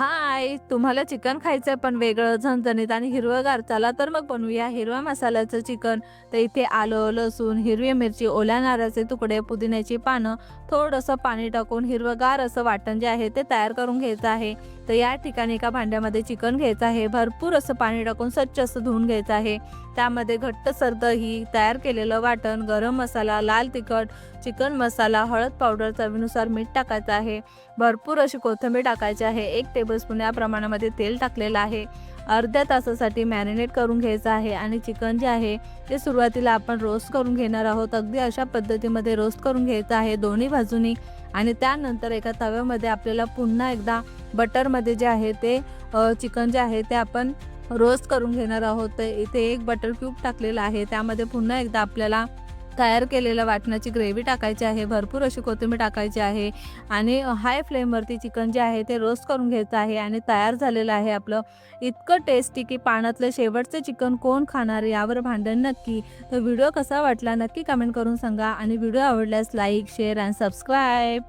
हाय तुम्हाला चिकन खायचं पण वेगळं झणझणीत आणि हिरवंगार. चला तर मग बनवूया हिरव्या मसाल्याचं चिकन. तर इथे आलं लसूण हिरवी मिरची ओल्या नारळाचे तुकडे पुदिन्याची पानं थोडंसं पाणी टाकून हिरवंगार असं वाटण जे आहे ते तयार करून घ्यायचं आहे. तर या ठिकाणी एका भांड्यामध्ये चिकन घ्यायचं आहे. भरपूर असं पाणी टाकून स्वच्छ असं धुवून घ्यायचं आहे. त्यामध्ये घट्टसर दही तयार केलेलं वाटण गरम मसाला लाल तिखट चिकन मसाला हळद पावडर चवीनुसार मीठ टाकायचं आहे. भरपूर अशी कोथिंबीर टाकायची आहे. एक टेबलस्पून या प्रमाणामध्ये तेल टाकलेलं आहे. अर्ध्या तासासाठी मॅरिनेट करून घ्यायचं आहे आणि चिकन जे आहे ते सुरुवातीला आपण रोस्ट करून घेणार आहोत. अगदी अशा पद्धतीमध्ये रोस्ट करून घ्यायचं आहे. दोन्ही बाजूनी आणि त्यानंतर एका तव्यामध्ये आपल्याला पुन्हा एकदा बटरमध्ये जे आहे ते चिकन जे आहे ते आपण रोस्ट करून घेणार आहोत. इथे एक बटर क्यूब टाकलेला आहे. त्यामध्ये पुन्हा एकदा आपल्याला तयार केलेल्या वाटणाची ग्रेव्ही टाकायची आहे भरपूर अशी कोथिंबीर टाकायची आहे आणि हाय फ्लेमवरती चिकन जे आहे ते रोस्ट करून घ्यायचं आहे आणि तयार झालेलं आहे आपलं. इतकं टेस्टी की पाण्यातलं शेवटचं चिकन कोण खाणार यावर भांडण नक्की. तर व्हिडिओ कसा वाटला नक्की कमेंट करून सांगा आणि व्हिडिओ आवडल्यास लाईक शेअर अँड सबस्क्राईब